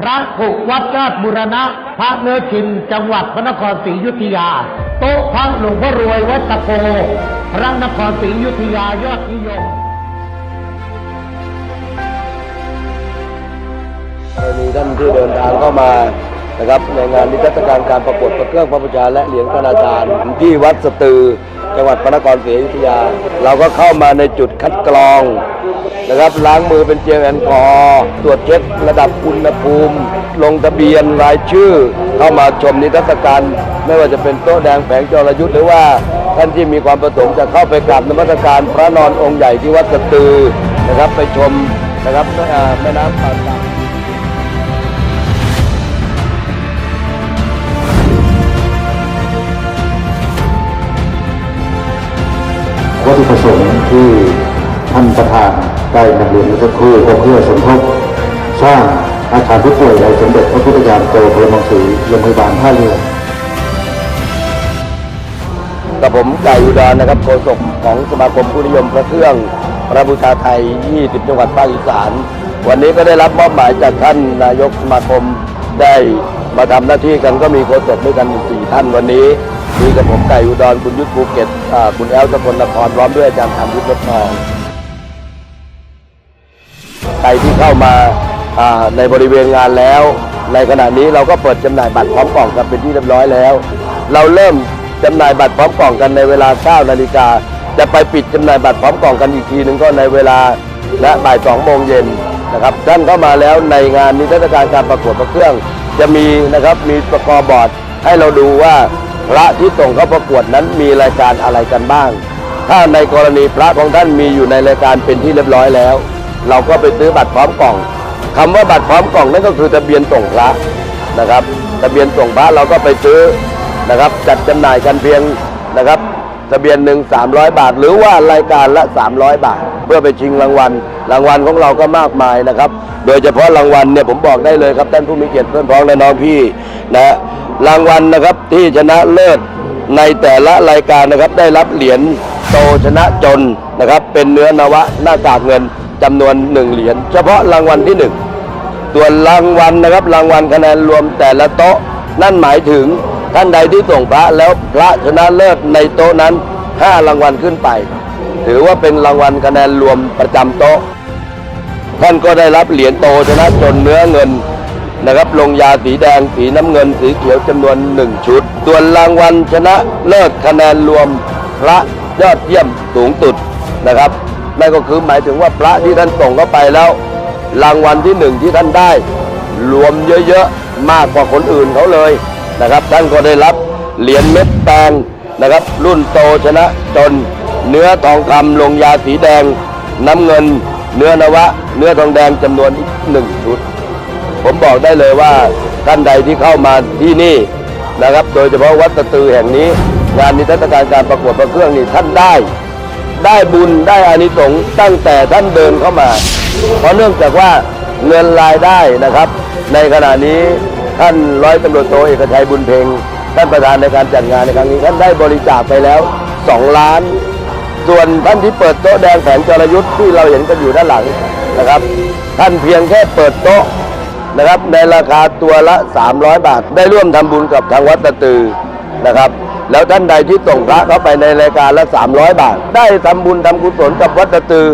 พระกุวัดราชบุรณะ พระเนื้อชินจังหวัดพระนครศรีอยุธยา โต๊ะพระหลวงพ่อรวยวัดตะโกพระนครศรีอยุธยายอดนิยมมีท่านที่เดินทางเข้ามานะครับในงานนิทรรศการการประกวดพระเครื่องพระบูชาและเหรียญพระนาจารย์ที่วัดสตือ จังหวัดพระนครศรีอยุธยา เราก็เข้ามาในจุดคัดกรองนะครับล้างมือเป็นเจลแอลกอฮอล์ตรวจเช็คระดับอุณหภูมิ ลงทะเบียนรายชื่อ เข้ามาชมนิทรรศการ ไม่ว่าจะเป็นโต๊ะแดงแผงจรยุทธ์หรือว่าท่านที่มีความประสงค์จะเข้าไปกราบนมัสการพระนอนองค์ใหญ่ที่วัดสตือนะครับไปชมนะครับแม่น้ำป่า ถุประสงค์ที่ท่านประธานได้นำเรียนเมื่อสักครู่ก็เพื่อสมทบสร้างอาคารผู้ป่วยในสมเด็จพระพุทธยานโตพระมังสีโรงพยาบาลท่าเรือกับผมไก่อุดรนะครับโฆษกของสมาคมผู้นิยมพระเครื่องพระบูชาไทย 20 จังหวัดภาคอีสาน วันนี้ก็ได้รับมอบหมายจากท่านนายกสมาคมได้มาทำหน้าที่กันก็มีโฆษกด้วยกันสี่ท่านวันนี้ มีกับผมไก่อุดรคุณยุทธภูเก็ตคุณแอลสกลนครพร้อมด้วยอาจารย์ธรรมยุทธทองใครที่เข้ามาในบริเวณงานแล้ว ในขณะนี้เราก็เปิดจำหน่ายบัตรพร้อมกล่องกันเป็นที่เรียบร้อยแล้ว เราเริ่มจำหน่ายบัตรพร้อมกล่องกันในเวลา9นาฬิกาจะไปปิดจำหน่ายบัตรพร้อมกล่องกันอีกทีหนึ่งก็ในเวลาและบ่าย2โมงเย็นนะครับท่านเข้ามาแล้วในงานนิทรรศการการประกวดพระเครื่อง จะมีนะครับมีประกอบบอร์ดให้เราดูว่า พระที่ส่งเข้าประกวดนั้นมีรายการอะไรกันบ้าง ถ้าในกรณีพระของท่านมีอยู่ในรายการเป็นที่เรียบร้อยแล้ว เราก็ไปซื้อบัตรพร้อมกล่องคำว่าบัตรพร้อมกล่องนั่นก็คือทะเบียนส่งพระนะครับ ทะเบียนส่งพระเราก็ไปซื้อนะครับ จัดจำหน่ายกันเพียงนะครับ ทะเบียนหนึ่ง300 บาท หรือว่ารายการละ 300 บาท เพื่อไปชิงรางวัล รางวัลของเราก็มากมายนะครับ โดยเฉพาะรางวัลเนี่ยผมบอกได้เลยครับท่านผู้มีเกียรติเพื่อนพ้องและน้องพี่นะรางวัลนะครับที่ชนะเลิศในแต่ละรายการนะครับได้รับเหรียญโตชนะจนนะครับ เป็นเนื้อนวะหน้ากากเงินจำนวนหนึ่งเหรียญเฉพาะรางวัลที่หนึ่งส่วนรางวัลนะครับรางวัลคะแนนรวมแต่ละโต๊ะนั่นหมายถึง ท่านใดที่ส่งพระแล้วพระชนะเลิศในโต๊ะนั้น 5 รางวัลขึ้นไป ถือว่าเป็นรางวัลคะแนนรวมประจำโต๊ะ ท่านก็ได้รับเหรียญโตชนะจนเนื้อเงินนะครับลงยาสีแดงสีน้ำเงินสีเขียวจำนวนหนึ่งชุด ส่วนรางวัลชนะเลิศคะแนนรวมพระยอดเยี่ยมสูงสุดนะครับนั่นก็คือหมายถึงว่าพระที่ท่านส่งเข้าไปแล้ว รางวัลที่หนึ่งที่ท่านได้ รวมเยอะๆ มากกว่าคนอื่นเขาเลย นะครับท่านก็ได้รับเหรียญเม็ดแปงนะครับ รุ่นโตชนะจน เนื้อทองคำลงยาสีแดง น้ำเงิน เนื้อนวะ เนื้อทองแดงจำนวนอีกหนึ่งชุด ผมบอกได้เลยว่าท่านใดที่เข้ามาที่นี่นะครับ โดยเฉพาะวัดตะตือแห่งนี้ งานนิทรรศการการประกวดพระเครื่องนี่ท่านได้ ได้บุญได้อานิสงส์ตั้งแต่ท่านเดินเข้ามา เพราะเนื่องจากว่าเงินรายได้นะครับ ในขณะนี้ ท่านร้อยตำรวจโทเอกชัยบุญเพ็งท่านประธานในการจัดงานในครั้งนี้ ท่านได้บริจาคไปแล้ว 2 ล้าน ส่วนท่านที่เปิดโต๊ะแดงแผงจรยุทธ์ที่เราเห็นกันอยู่ด้านหลังนะครับ ท่านเพียงแค่เปิดโต๊ะนะครับในราคาตัวละ 300 บาท ได้ร่วมทำบุญกับทางวัดตะตือนะครับ แล้วท่านใดที่ส่งพระเข้าไปในรายการละ 300 บาท ได้ทำบุญทำกุศลกับวัดตะตือ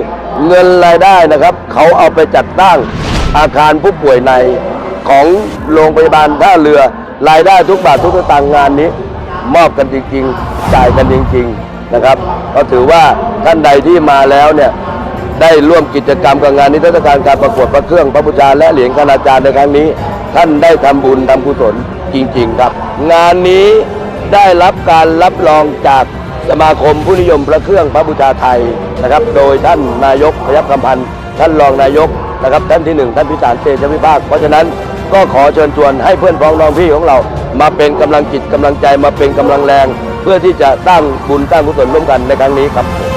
เงินรายได้นะครับ เขาเอาไปจัดตั้งอาคารผู้ป่วยใน ของโรงพยาบาลท่าเรือ รายได้ทุกบาททุกสตางค์งานนี้ มอบกันจริงๆ จ่ายกันจริง ๆนะครับ ก็ถือว่าท่านใดที่มาแล้วเนี่ยได้ร่วมกิจกรรมกับงานนิทรรศการการประกวดพระเครื่องพระบูชาและเหรียญคณาจารย์ในครั้งนี้ ท่านได้ทำบุญทำกุศลจริง ๆ ครับ งานนี้ได้รับการรับรองจากสมาคมผู้นิยมพระเครื่องพระบูชาไทยนะครับ โดยท่านนายกพยัคฆ์คำพันธ์ท่านรองนายกนะครับท่านที่หนึ่งท่านพิสารเตชวิภาค เพราะฉะนั้น ก็ขอเชิญชวนให้เพื่อนพ้องน้องพี่ของเรา มาเป็นกำลังจิตกำลังใจมาเป็นกำลังแรง เพื่อที่จะตั้งบุญตั้งกุศลร่วมกันในครั้งนี้ครับ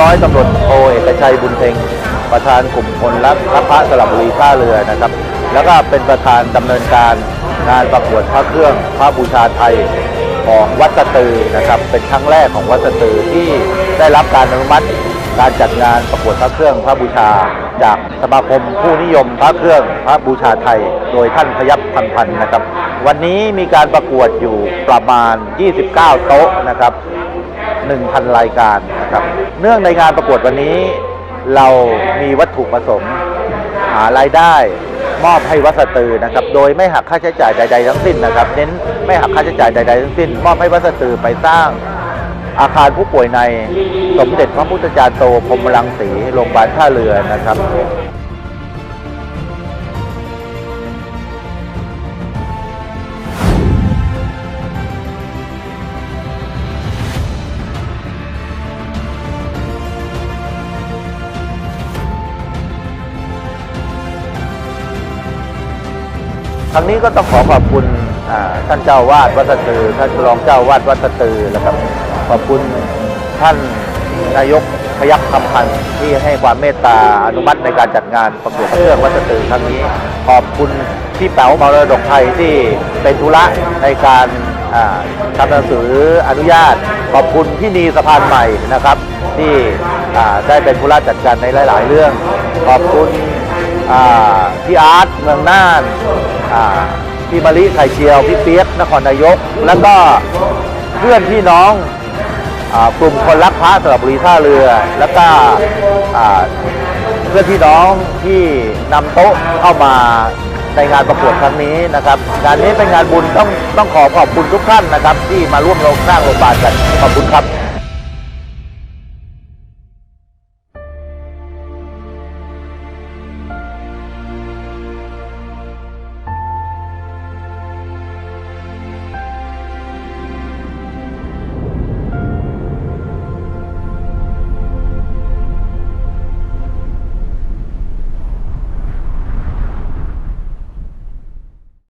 ร้อยตำรวจโทเอกชัยบุญเพ็งประธานกลุ่มคนรักพระสระบุรีท่าเรือนะครับ แล้วก็เป็นประธานดำเนินการงานประกวดพระเครื่องพระบูชาไทยของวัดสะตือนะครับ เป็นครั้งแรกของวัดสะตือที่ได้รับการอนุมัติการจัดงานประกวดพระเครื่องพระบูชา จากสมาคมผู้นิยมพระเครื่องพระบูชาไทย โดยท่านพยับพันพันนะครับ วันนี้มีการประกวดอยู่ประมาณ 29 โต๊ะนะครับ 1,000 รายการนะครับ เนื่องในงานประกวดวันนี้ เรามีวัตถุประสงค์ หารายได้มอบให้วัดสตือนะครับ โดยไม่หักค่าใช้จ่ายใด ๆ ทั้งสิ้นนะครับ เน้นไม่หักค่าใช้จ่ายใด ๆ ทั้งสิ้น มอบให้วัดสตือไปสร้างอาคารผู้ป่วยในสมเด็จพระพุทธจารย์โตพรมรังสีโรงพยาบาลท่าเรือนะครับ รั้งนี้ก็ต้องขอขอบคุณท่านเจ้าวาดวัดสตือ ท่านรองเจ้าวาดวัดสตือนะครับขอบคุณท่านนายกพยัคฆ์คำพันธ์ที่ให้ความเมตตาอนุมัติในการจัดงานประกวดเครื่องวัดสตือครั้งนี้ ขอบคุณพี่แป๋วมรดกไทยที่เป็นธุระในการทำหนังสืออนุญาต ขอบคุณพี่นีสะพานใหม่นะครับ ที่ได้เป็นธุระจัดการในหลาย ๆ เรื่อง ขอบคุณพี่อาร์ตเมืองน่าน พี่มะลิไข่เชียว พี่เปียกนครนายก แล้วก็เพื่อนพี่น้องอกลุ่มคนรักพระสระบุรีท่าเรือ แล้วก็เพื่อนพี่น้องที่นำโต๊ะเข้ามาในงานประกวดครั้งนี้นะครับงานนี้เป็นงานบุญต้องต้องขอขอบคุณทุกท่านนะครับ ที่มาร่วมลงสร้างโรงพยาบาลกันขอบคุณครับ